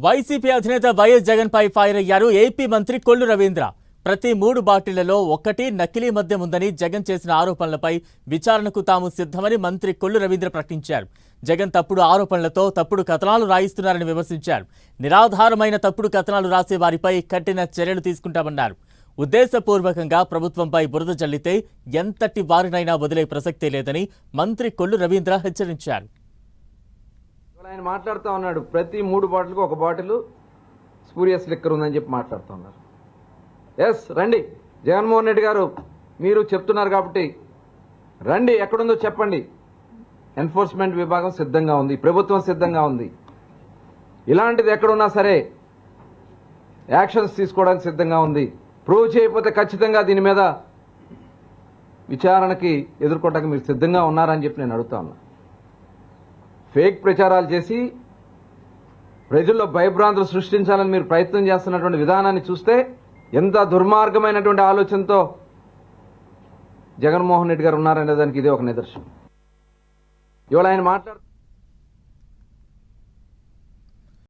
YCP అధినేత YS జగన్పై fire అయ్యారు ఏపీ మంత్రి కొల్లు రవీంద్ర. ప్రతి మూడు బాటిళ్ళలో ఒక్కటి నకిలీ మద్యం ఉందని జగన్ చేసిన ఆరోపణలపై విచారణకు తాము సిద్ధమని మంత్రి కొల్లు రవీంద్ర ప్రకటించారు. జగన్ తప్పుడు ఆరోపణలతో తప్పుడు కథనాలు రాయిస్తున్నారని విమర్శించారు. నిరాధారమైన తప్పుడు కథనాలు రాసే వారిపై కఠిన చర్యలు తీసుకుంటామన్నారు. ఉద్దేశపూర్వకంగా ప్రభుత్వంపై బురద జల్లితే ఎంతటి వారినైనా వదిలే ప్రసక్తే లేదని మంత్రి కొల్లు రవీంద్ర హెచ్చరించారు. ఆయన మాట్లాడుతూ ఉన్నాడు. ప్రతి మూడు బాటిల్కి ఒక బాటిల్ స్పూరియస్ లిక్కర్ ఉందని చెప్పి మాట్లాడుతూ ఉన్నారు. ఎస్ రండి. జగన్మోహన్ రెడ్డి గారు మీరు చెప్తున్నారు కాబట్టి రండి. ఎక్కడుందో చెప్పండి. ఎన్ఫోర్స్మెంట్ విభాగం సిద్ధంగా ఉంది. ప్రభుత్వం సిద్ధంగా ఉంది. ఇలాంటిది ఎక్కడున్నా సరే యాక్షన్స్ తీసుకోవడానికి సిద్ధంగా ఉంది. ప్రూవ్ చేయకపోతే ఖచ్చితంగా దీని మీద విచారణకి ఎదుర్కోవడానికి మీరు సిద్ధంగా ఉన్నారని చెప్పి నేను అడుగుతా ఉన్నాను ఫేక్ ప్రచారాలు చేసి ప్రజల్లో భయభ్రాంతులు సృష్టించాలని మీరు ప్రయత్నం చేస్తున్నటువంటి విధానాన్ని చూస్తే ఎంత దుర్మార్గమైనటువంటి ఆలోచనతో జగన్మోహన్ రెడ్డి గారు ఉన్నారనే దానికి ఇదే ఒక నిదర్శనం. ఇవాళ ఆయన మాట్లాడు